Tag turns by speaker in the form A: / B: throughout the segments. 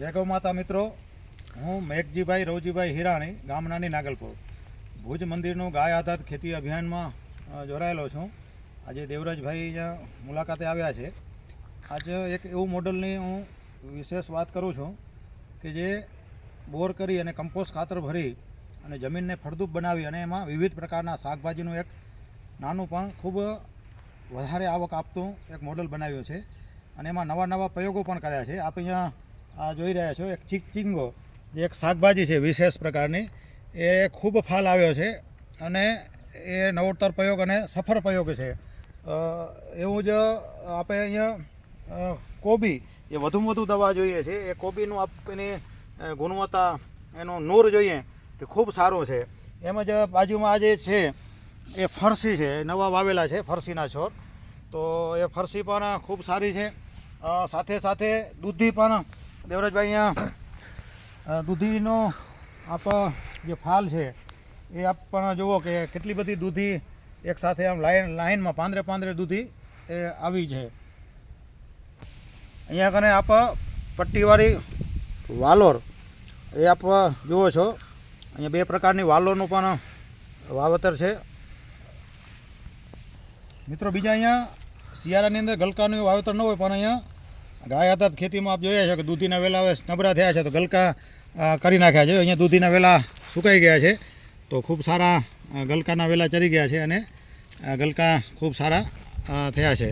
A: જય ગૌ માતા મિત્રો. હું મેઘજીભાઈ રવજીભાઈ હિરાણી, ગામનાની નાગલપુર. ભુજ મંદિરનું ગાય આધાર ખેતી અભિયાનમાં જોડાયેલો છું. આજે દેવરાજભાઈ અહીંયા મુલાકાતે આવ્યા છે. આજે એક એવું મોડલની હું વિશેષ વાત કરું છું કે જે બોર કરી અને કમ્પોસ્ટ ખાતર ભરી અને જમીનને ફળદ્રુપ બનાવી અને એમાં વિવિધ પ્રકારના શાકભાજીનું એક નાનું પણ ખૂબ વધારે આવક આપતું એક મોડલ બનાવ્યું છે. અને એમાં નવા નવા પ્રયોગો પણ કર્યા છે. આપ અહીંયા આ જોઈ રહ્યા છો, એક ચીકચીંગો જે એક શાકભાજી છે વિશેષ પ્રકારની. એ ખૂબ ફાલ આવ્યો છે અને એ નવોત્તર પ્રયોગ અને સફળ પ્રયોગ છે. એવું જ આપણે અહીંયા કોબી, એ વધુમાં વધુ દવા જોઈએ છે. એ કોબીનું આપની ગુણવત્તા, એનું નૂર જોઈએ કે ખૂબ સારું છે. એમ જ બાજુમાં આ જે છે, એ ફરસી છે નવા વાવેલા છે, ફરસીના છોડ. તો એ ફરસી પણ ખૂબ સારી છે. સાથે સાથે દૂધી પણ દેવરાજભાઈ, અહીંયા દૂધીનો આપ, જે ફાલ છે, એ આપ પણ જુઓ કે કેટલી બધી દૂધી એક સાથે આમ લાઈન લાઇનમાં પાંદરે પાંદરે દૂધી એ આવી છે. અહીંયા કને આપ, પટ્ટીવાળી વાલોર, એ આપ જુઓ છો. અહીંયા બે પ્રકારની વાલોરનું પણ વાવેતર છે. મિત્રો, બીજા અહીંયા શિયાળાની અંદર ગલકાનું વાવેતર ન હોય, પણ અહીંયા ગાય હતા ખેતીમાં આપ જોયા છે કે દૂધીના વેલા હવે નબળા થયા છે તો ગલકા કરી નાખ્યા છે. અહીંયા દૂધીના વેલા સુકાઈ ગયા છે. તો ખૂબ સારા ગલકાના વેલા ચરી ગયા છે અને ગલકા ખૂબ સારા થયા છે.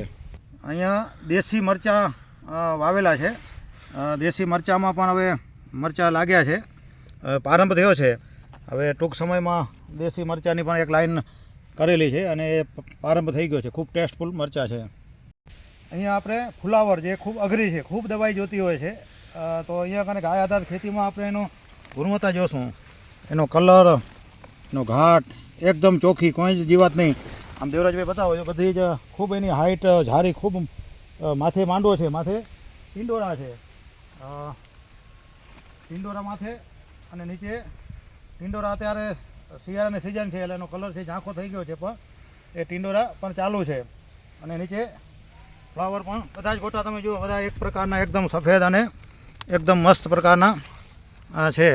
A: અહીંયા દેશી મરચાં વાવેલા છે. દેશી મરચાંમાં પણ હવે મરચાં લાગ્યા છે. પ્રારંભ થયો છે. હવે ટૂંક સમયમાં દેશી મરચાંની પણ એક લાઈન કરેલી છે અને એ પ્રારંભ થઈ ગયો છે. ખૂબ ટેસ્ટફુલ મરચાં છે. અહીંયા આપણે ફુલાવર જે ખૂબ અઘરી છે ખૂબ દવાઈ જોતી હોય છે તો અહીંયા કને ગાય આધારિત ખેતીમાં આપણે એનો ગુણવત્તા જોશું. એનો કલર એનો ઘાટ એકદમ ચોખ્ખી કોઈ જ જીવાત નહીં. આમ દેવરાજભાઈ બતાવો છો બધી જ ખૂબ એની હાઈટ ઝારી ખૂબ માથે માંડવો છે માથે ટિંડોરા છે. અ, ટિંડોરા માથે અને નીચે ટિંડોરા અત્યારે શિયાળાની સિઝન છે એટલે એનો કલર છે ઝાંખો થઈ ગયો છે પણ એ ટિંડોરા પણ ચાલુ છે. અને નીચે ફ્લાવર પણ. બધા જ ગોટા તમે જુઓ, બધા એક પ્રકારના, એકદમ સફેદ અને એકદમ મસ્ત પ્રકારના છે.